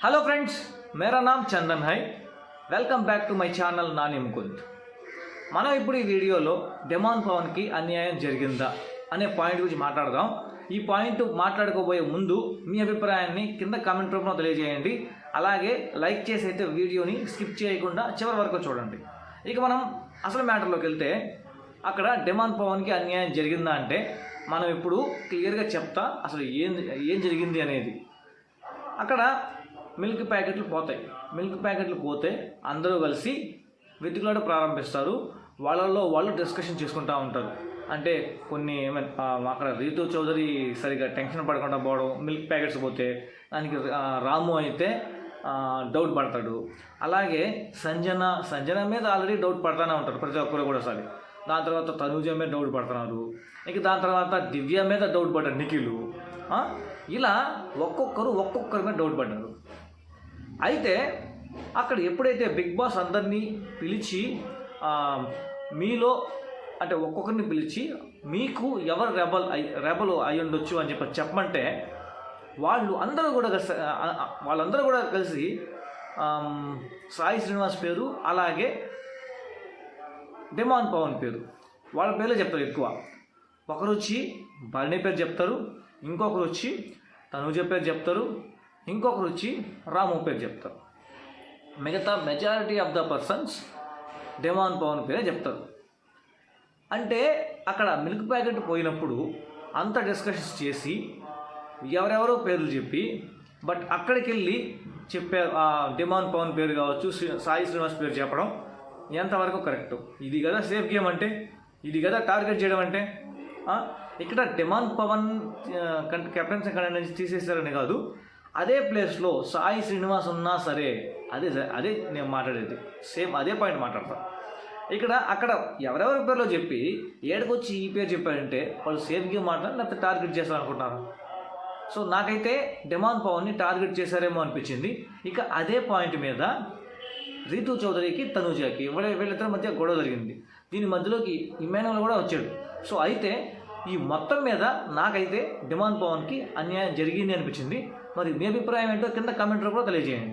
Hello friends मेरा नाम Chandan hi welcome back to my channel Nani Mukund మనం ఇప్పుడు ఈ వీడియోలో డెమాన్ పవన్కి అన్యాయం జరిగిందా అనే పాయింట్ గురించి మాట్లాడదాం ఈ పాయింట్ మాట్లాడుకోబోయే ముందు మీ అభిప్రాయాన్ని కింద కామెంట్ రూపంలో తెలియజేయండి అలాగే లైక్ చేసి అయితే వీడియోని స్కిప్ చేయకుండా చివరి వరకు చూడండి ఇక మనం అసలు మ్యాటర్లోకి వెళ్తే అక్కడ డెమాన్ పవన్కి అన్యాయం జరిగిందా అంటే మనం ఇప్పుడు క్లియర్గా చెప్తా అసలు ఏం ఏం జరిగింది అనేది అక్కడ మిల్క్ ప్యాకెట్లు పోతాయి. మిల్క్ ప్యాకెట్లు పోతే అందరూ కలిసి వెతుకులాట ప్రారంభిస్తారు. వాళ్ళల్లో వాళ్ళు డిస్కషన్ చేసుకుంటూ ఉంటారు. అంటే కొన్ని ఏమైనా అక్కడ రీతు చౌదరి సరిగా టెన్షన్ పడకుండా పోవడం మిల్క్ ప్యాకెట్స్ పోతే దానికి రాము అయితే డౌట్ పడతాడు. అలాగే సంజన సంజన మీద ఆల్రెడీ డౌట్ పడతానే ఉంటారు ప్రతి ఒక్కరు కూడా సరే దాని తర్వాత తనూజ మీద డౌట్ పడుతున్నారు. ఇక దాని తర్వాత దివ్య మీద డౌట్ పడ్డారు నిఖిలు. ఇలా ఒక్కొక్కరు ఒక్కొక్కరి మీద డౌట్ పడ్డారు. అయితే అక్కడ ఎప్పుడైతే బిగ్ బాస్ అందరినీ పిలిచి మీలో అంటే ఒక్కొక్కరిని పిలిచి మీకు ఎవరు రెబల్ అయి రెబల్ అయి ఉండొచ్చు? అని చెప్పి చెప్పమంటే వాళ్ళు అందరూ కూడా కలిసి వాళ్ళందరూ కూడా కలిసి సాయి శ్రీనివాస్ పేరు అలాగే డిమాన్ పవన్ పేరు. వాళ్ళ పేర్లే చెప్తారు ఎక్కువ. ఒకరు వచ్చి భరణి పేరు చెప్తారు ఇంకొకరు వచ్చి తనుజ పేరు చెప్తారు ఇంకొకరు వచ్చి రాము పేరు చెప్తారు. మిగతా majority of the persons demon Pavan పేరే చెప్తారు. అంటే అక్కడ మిల్క్ ప్యాకెట్ పోయినప్పుడు అంత డిస్కషన్స్ చేసి ఎవరెవరో పేర్లు చెప్పి బట్ అక్కడికి వెళ్ళి చెప్పే డిమాన్ పవన్ పేరు కావచ్చు శ్రీ- సాయి శ్రీనివాస్ పేరు చెప్పడం ఎంతవరకు కరెక్ట్ ఇది కదా సేఫ్ గేమ్ అంటే? ఇది కదా టార్గెట్ చేయడం అంటే? ఇక్కడ డిమాన్ పవన్ కెప్టెన్సీ కన్నా నుంచి తీసేశారని కాదు. అదే ప్లేస్లో సాయి శ్రీనివాస్ ఉన్నా సరే అదే అదే నేను మాట్లాడేది సేమ్ అదే పాయింట్ మాట్లాడతాను ఇక్కడ అక్కడ ఎవరెవరి పేర్లో చెప్పి ఏడకొచ్చి ఈ పేరు చెప్పారంటే వాళ్ళు సేఫ్ గేమ్ మాట్లాడి లేకపోతే టార్గెట్ చేస్తారనుకుంటున్నారు సో నాకైతే డెమాన్ పవన్ని టార్గెట్ చేశారేమో అనిపించింది. ఇక అదే పాయింట్ మీద రీతు చౌదరికి తనూజాకి వీళ్ళ వీళ్ళిద్దరి మధ్య గొడవ జరిగింది. దీని మధ్యలోకి ఇమానువల్ కూడా వచ్చాడు. సో అయితే ఈ మొత్తం మీద నాకైతే డిమాండ్ పవన్కి అన్యాయం జరిగింది అనిపించింది. మరి మీ అభిప్రాయం ఏంటో కింద కామెంట్లో కూడా తెలియజేయండి.